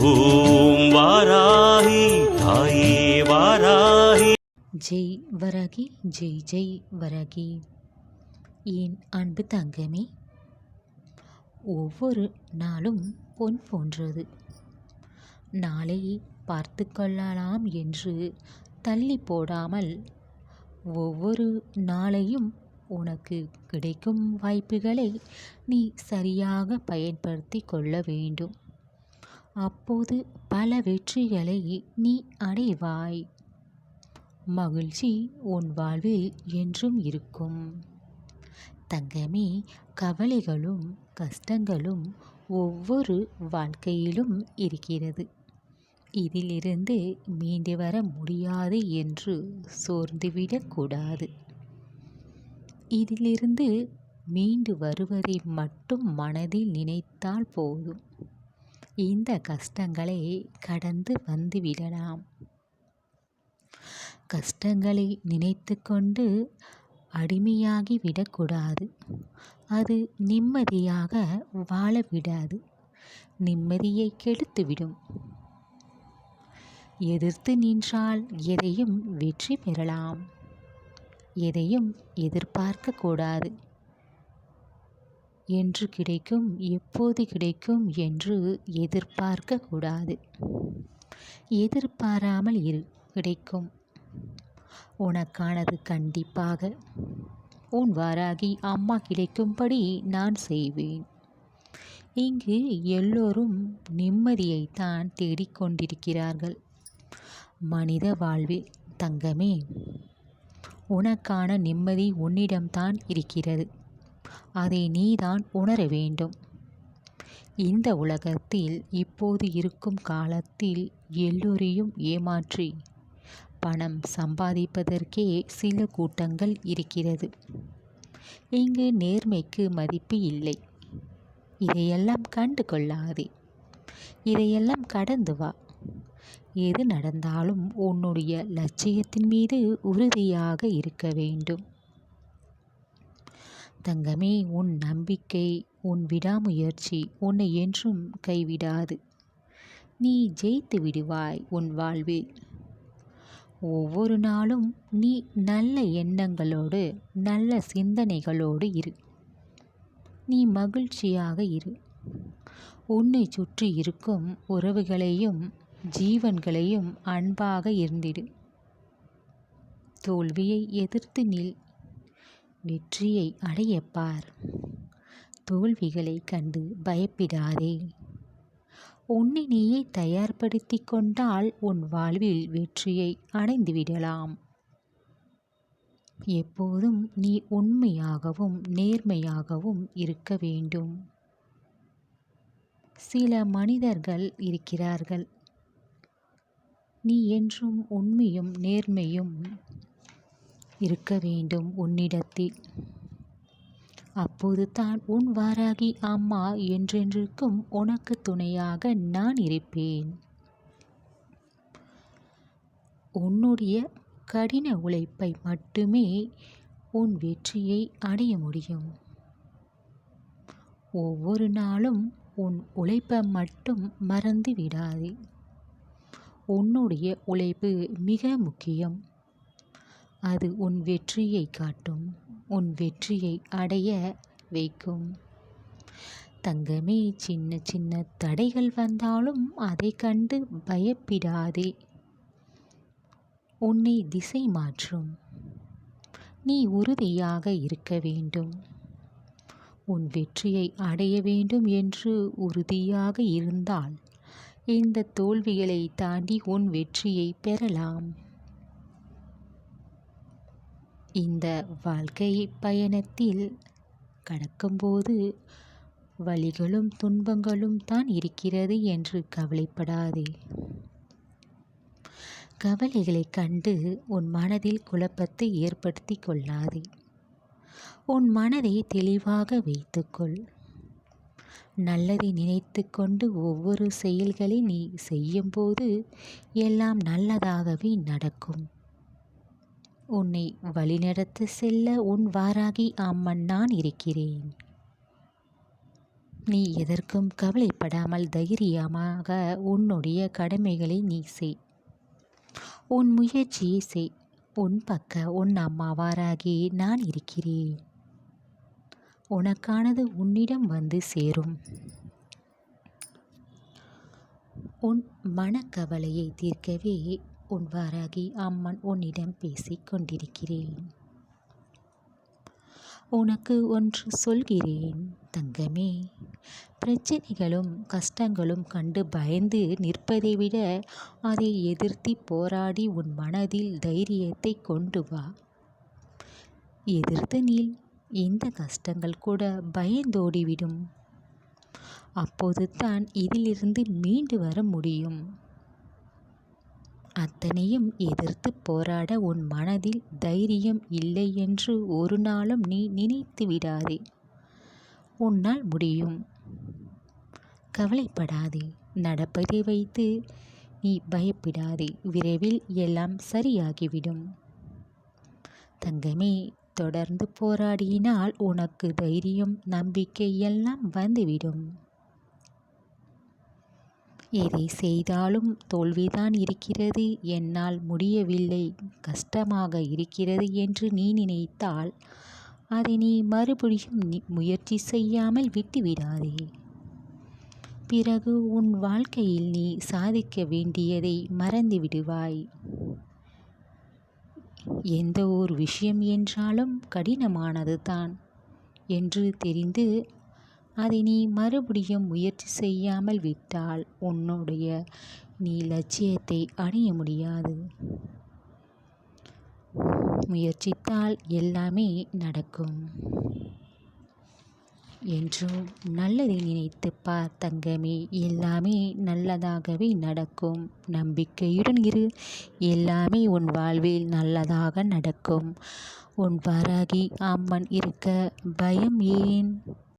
ஓம் வாராகி தாயே வாராகி ஜெய் வரகி ஜெய் ஜெய் வரகி. என் அன்பு தங்கமே ஒவ்வொரு நாளும் பொன் போன்றது. நாளை பார்த்து கொள்ளலாம் என்று தள்ளி போடாமல் ஒவ்வொரு நாளையும் உனக்கு கிடைக்கும் வாய்ப்புகளை நீ சரியாக பயன்படுத்தி கொள்ள வேண்டும். அப்போது பல வெற்றிகளை நீ அடைவாய். மகிழ்ச்சி உன் வாழ்வில் என்றும் இருக்கும். தங்கமே கவலைகளும் கஷ்டங்களும் ஒவ்வொரு வாழ்க்கையிலும் இருக்கிறது. இதிலிருந்து மீண்டு வர முடியாது என்று சோர்ந்துவிடக்கூடாது இதிலிருந்து மீண்டு வருவதை மட்டும் மனதில் நினைத்தால் போதும். இந்த கஷ்டங்களை கடந்து வந்துவிடலாம் கஷ்டங்களை நினைத்து கொண்டு அடிமையாகி விடக்கூடாது. அது நிம்மதியாக வாழ விடாது. நிம்மதியை கெடுத்துவிடும் எதிர்த்து நின்றால் எதையும் வெற்றி பெறலாம். எதையும் எதிர்பார்க்கக்கூடாது. என்று கிடைக்கும் எப்போது கிடைக்கும் என்று எதிர்பார்க்க கூடாது எதிர்பாராமல் இரு கிடைக்கும். உனக்கானது கண்டிப்பாக. உன் வாராகி அம்மா கிடைக்கும்படி நான் செய்வேன். இங்கு எல்லோரும் நிம்மதியைத்தான் தேடிக்கொண்டிருக்கிறார்கள். மனித வாழ்வில் தங்கமே உனக்கான நிம்மதி உன்னிடம்தான் இருக்கிறது. அதை நீதான் உணர வேண்டும். இந்த உலகத்தில் இப்போது இருக்கும் காலத்தில் எல்லோரையும் ஏமாற்றி பணம் சம்பாதிப்பதற்கே சில கூட்டங்கள் இருக்கிறது. இங்கு நேர்மைக்கு மதிப்பு இல்லை. இதையெல்லாம் கண்டு கொள்ளாதே. இதையெல்லாம் கடந்து வா. எது நடந்தாலும் உன்னுடைய லட்சியத்தின் மீது உறுதியாக இருக்க வேண்டும். தங்கமே உன் நம்பிக்கை உன் விடாமுயற்சி உன்னை என்றும் கைவிடாது. நீ ஜெயித்து விடுவாய் உன் வாழ்வில். ஒவ்வொரு நாளும் நீ நல்ல எண்ணங்களோடு நல்ல சிந்தனைகளோடு இரு. நீ மகிழ்ச்சியாக இரு. உன்னை சுற்றி இருக்கும் உறவுகளையும் ஜீவன்களையும் அன்பாக இருந்திடு. தோல்வியை எதிர்த்து நில். வெற்றியை அடையப்பார். தோல்விகளை கண்டு பயப்பிடாதே. உன்னை நீயே தயார்படுத்தி கொண்டால் உன் வாழ்வில் வெற்றியை அடைந்துவிடலாம். எப்போதும் நீ உண்மையாகவும் நேர்மையாகவும் இருக்க வேண்டும். சில மனிதர்கள் இருக்கிறார்கள். நீ என்றும் உண்மையும் நேர்மையும் இருக்க வேண்டும் உன்னிடத்தில். அப்போது தான் உன் வாராகி அம்மா என்றென்றிருக்கும் உனக்கு துணையாக நான் இருப்பேன். உன்னுடைய கடின உழைப்பை மட்டுமே உன் வெற்றியை அடைய முடியும். ஒவ்வொரு நாளும் உன் உழைப்பை மட்டும் மறந்து விடாதே உன்னுடைய உழைப்பு மிக முக்கியம். அது உன் வெற்றியை காட்டும் உன் வெற்றியை அடைய வைக்கும். தங்கமே சின்ன சின்ன தடைகள் வந்தாலும் அதை கண்டு பயப்பிடாதே. உன்னை திசை மாற்றும். நீ உறுதியாக இருக்க வேண்டும். உன் வெற்றியை அடைய வேண்டும் என்று உறுதியாக இருந்தால் இந்த தோல்விகளை தாண்டி உன் வெற்றியை பெறலாம். இந்த வாழ்க்கை பயணத்தில் கடக்கும்போது வலிகளும் துன்பங்களும் தான் இருக்கிறது என்று கவலைப்படாதே. கவலைகளை கண்டு உன் மனதில் குழப்பத்தை ஏற்படுத்தி கொள்ளாதே. உன் மனதை தெளிவாக வைத்துக்கொள். நல்லதை நினைத்து கொண்டு ஒவ்வொரு செயல்களை நீ செய்யும்போது எல்லாம் நல்லதாகவே நடக்கும். உன்னை வழிநடத்த செல்ல உன் வாராகி அம்மன் நான் இருக்கிறேன். நீ எதற்கும் கவலைப்படாமல் தைரியமாக உன்னுடைய கடமைகளை நீ செய். உன் முயற்சியை செய். உன் பக்க உன் அம்மாவாராகி நான் இருக்கிறேன். உனக்கானது உன்னிடம் வந்து சேரும். உன் மனக்கவலையை தீர்க்கவே உன் வாராகி அம்மன் உன்னிடம் பேசிக் கொண்டிருக்கிறேன். உனக்கு ஒன்று சொல்கிறேன் தங்கமே. பிரச்சனைகளும் கஷ்டங்களும் கண்டு பயந்து நிற்பதை விட அதை எதிர்த்து போராடி உன் மனதில் தைரியத்தை கொண்டு வா. எதிர்த்து நில் இந்த கஷ்டங்கள் கூட பயந்தோடிவிடும். அப்போது தான் இதிலிருந்து மீண்டு வர முடியும். அத்தனையும் எதிர்த்து போராட உன் மனதில் தைரியம் இல்லை என்று ஒரு நாளும் நீ நினைத்து விடாதே. உன்னால் முடியும். கவலைப்படாதே. நடப்பதை வைத்து நீ பயப்படாதே. விரைவில் எல்லாம் சரியாகிவிடும். தங்கமே தொடர்ந்து போராடினால் உனக்கு தைரியம் நம்பிக்கை எல்லாம் வந்துவிடும். எதை செய்தாலும் தோல்விதான் இருக்கிறது. என்னால் முடியவில்லை. கஷ்டமாக இருக்கிறது என்று நீ நினைத்தால் அதை நீ மறுபடியும் முயற்சி செய்யாமல் விட்டுவிடாதே. பிறகு உன் வாழ்க்கையில் நீ சாதிக்க வேண்டியதை மறந்து விடுவாய். எந்த ஒரு விஷயம் என்றாலும் கடினமானது தான் என்று தெரிந்து அதை நீ மறுபடியும் முயற்சி செய்யாமல் விட்டால் உன்னுடைய நீ லட்சியத்தை அடைய முடியாது. முயற்சித்தால் எல்லாமே நடக்கும். என்றும் நல்லதை நினைத்து பார் தங்கமே. எல்லாமே நல்லதாகவே நடக்கும். நம்பிக்கையுடன் இரு. எல்லாமே உன் வாழ்வில் நல்லதாக நடக்கும். உன் வராகி அம்மன் இருக்க பயம் ஏன்?